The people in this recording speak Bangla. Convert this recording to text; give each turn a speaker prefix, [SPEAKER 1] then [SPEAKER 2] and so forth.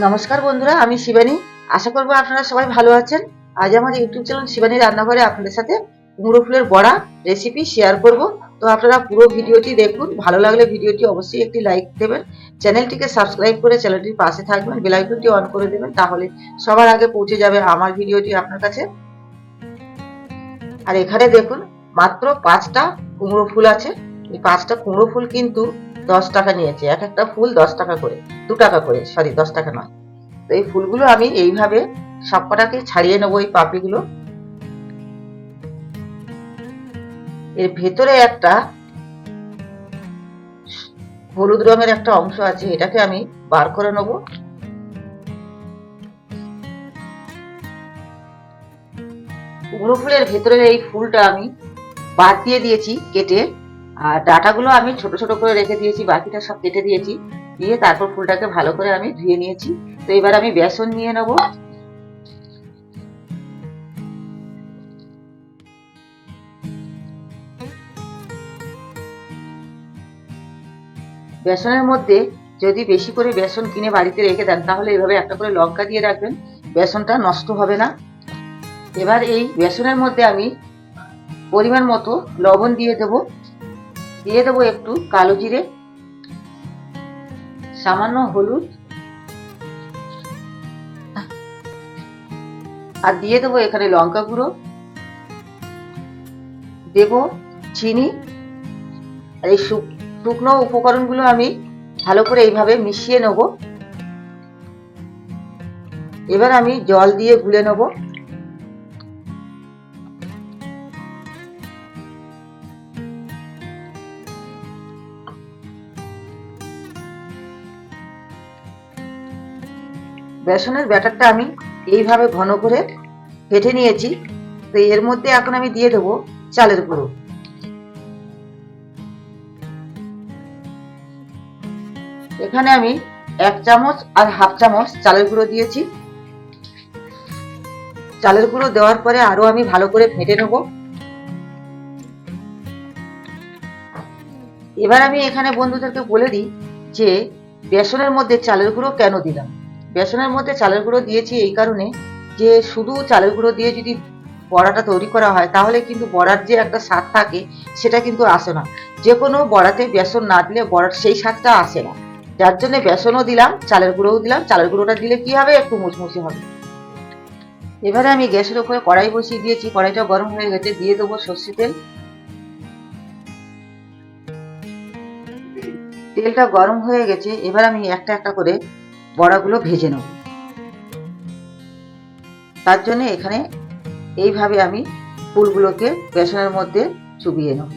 [SPEAKER 1] নমস্কার বন্ধুরা, আমি শিবানী। আশা করব আপনারা সবাই ভালো আছেন। আজ আমার ইউটিউব চ্যানেল শিবানী রান্নাঘরে আপনাদের সাথে কুমড়ো ফুলের বড়া রেসিপি শেয়ার করব। তো আপনারা পুরো ভিডিওটি দেখুন, ভালো লাগলে ভিডিওটি অবশ্যই একটি লাইক দেবেন। চ্যানেলটিকে সাবস্ক্রাইব করে চ্যানেলটির পাশে থাকবেন বেল আইকনটি অন করে দেবেন, তাহলে সবার আগে পৌঁছে যাবে আমার ভিডিওটি আপনার কাছে। আর এখানে দেখুন, মাত্র পাঁচটা কুমড়ো ফুল আছে। এই পাঁচটা কুমড়ো ফুল কিন্তু দশ টাকা নিয়েছে। এক একটা ফুল দশ টাকা করে, দু টাকা করে সরি দশ টাকা নয়। তো এই ফুলগুলো আমি এইভাবে সবকটাকে ছাড়িয়ে নেব এই পাপড়িগুলো। এর ভেতরে একটা হলুদ রঙের একটা অংশ আছে, এটাকে আমি বার করে নেব। কুমড়ো ফুলের ভেতরের এই ফুলটা আমি বাদ দিয়ে দিয়েছি কেটে। আর ডাটাগুলো আমি ছোট ছোট করে রেখে দিয়েছি, বাকিটা সব কেটে দিয়েছি। দিয়ে তারপর ফুলটাকে ভালো করে আমি ধুয়ে নিয়েছি। তো এবার আমি বেসন নিয়ে নেব। বেসনের মধ্যে যদি বেশি করে বেসন কিনে বাড়িতে রেখে দেন, তাহলে এভাবে একটা করে লঙ্কা দিয়ে রাখবেন। বেসনটা নষ্ট হবে না। এবার এই বেসনের মধ্যে আমি পরিমাণ মতো লবণ দিয়ে দেবো। দিয়ে দেবো একটু কালো জিরে, সামান্য হলুদ, আর দিয়ে দেবো এখানে লঙ্কা গুঁড়ো, দেবো চিনি, আর এই শুক- শুকনো উপকরণগুলো আমি ভালো করে এইভাবে মিশিয়ে নেব। এবার আমি জল দিয়ে গুলে নেব। বেসনের ব্যাটারটা আমি এইভাবে ঘন করে ফেটে নিয়েছি। তো এর মধ্যে এখন আমি দিয়ে দেবো চালের গুঁড়ো। এখানে আমি এক চামচ আর হাফ চামচ চালের গুঁড়ো দিয়েছি। চালের গুঁড়ো দেওয়ার পরে আরও আমি ভালো করে ফেটে নেব। এবার আমি এখানে বন্ধুদেরকে বলে দিই যে, বেসনের মধ্যে চালের গুঁড়ো কেন দিলাম? বেসনের মধ্যে চালের গুঁড়ো দিয়েছি এই কারণে যে শুধু চালের গুঁড়ো দিয়ে যদি বড়াটা তৈরি করা হয়, তাহলে কিন্তু বড়ার যে একটা স্বাদ থাকে সেটা কিন্তু আসে না। যে কোনো বড়াতে বেসন না দিলে বড়ার সেই স্বাদটা আসে না। যার জন্য বেসনও দিলাম, চালের গুঁড়োও দিলাম, চালের গুঁড়োটা দিলে কি হবে? একটু মুচমুচে হবে। এবারে আমি গ্যাসের উপরে কড়াই বসিয়ে দিয়েছি, কড়াইটা গরম হয়ে গেছে, দিয়ে দেবো সর্ষে তেল। তেলটা গরম হয়ে গেছে, এবার আমি একটা একটা করে বড়াগুলো ভেজে নেব। তার জন্য এখানে এইভাবে আমি ফুলগুলোকে বেসনের মধ্যে চুবিয়ে নেব।